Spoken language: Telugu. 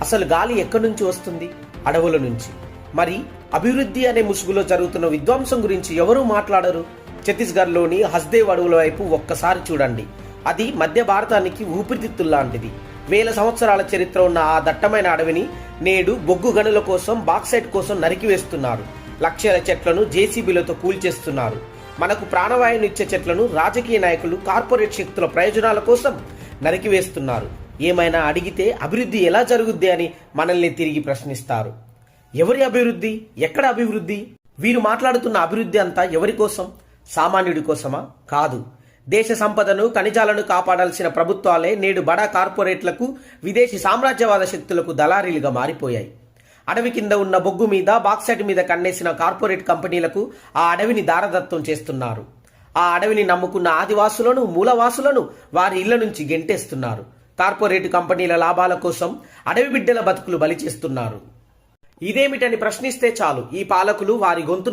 అసలు గాలి ఎక్కడి నుంచి వస్తుంది? అడవుల నుంచి. మరి అభివృద్ధి అనే ముసుగులో జరుగుతున్న విధ్వంసం గురించి ఎవరూ మాట్లాడరు? ఛత్తీస్గఢ్లోని హస్దేవ్ అడవుల వైపు ఒక్కసారి చూడండి. అది మధ్య భారతానికి ఊపిరితిత్తుల్లాంటిది వేల సంవత్సరాల చరిత్ర ఉన్న ఆ దట్టమైన అడవిని నేడు బొగ్గు గనుల కోసం బాక్సైట్ కోసం నరికివేస్తున్నారు. లక్షల చెట్లను జేసీబీలతో కూల్చేస్తున్నారు. మనకు ప్రాణవాయువునిచ్చే చెట్లను రాజకీయ నాయకులు కార్పొరేట్ శక్తుల ప్రయోజనాల కోసం నరికివేస్తున్నారు. ఏమైనా అడిగితే అభివృద్ధి ఎలా జరుగుద్ది అని మనల్ని తిరిగి ప్రశ్నిస్తారు. ఎవరి అభివృద్ధి? ఎక్కడ అభివృద్ధి? వీరు మాట్లాడుతున్న అభివృద్ధి అంతా ఎవరి కోసం? సామాన్యుడి కోసమా? కాదు. దేశ సంపదను ఖనిజాలను కాపాడాల్సిన ప్రభుత్వాలే నేడు బడా కార్పొరేట్లకు విదేశీ సామ్రాజ్యవాద శక్తులకు దళారీలుగా మారిపోయాయి. అడవి కింద ఉన్న బొగ్గు మీద బాక్సైట్ మీద కన్నేసిన కార్పొరేట్ కంపెనీలకు ఆ అడవిని దారదత్వం చేస్తున్నారు. ఆ అడవిని నమ్ముకున్న ఆదివాసులను మూలవాసులను వారి ఇళ్ళ నుంచి గెంటేస్తున్నారు. కార్పొరేట్ కంపెనీల లాభాల కోసం అడవి బిడ్డల బతుకులు బలి చేస్తున్నారు ఇదేమిటని ప్రశ్నిస్తే చాలు. ఈ పాలకులు వారి గొంతు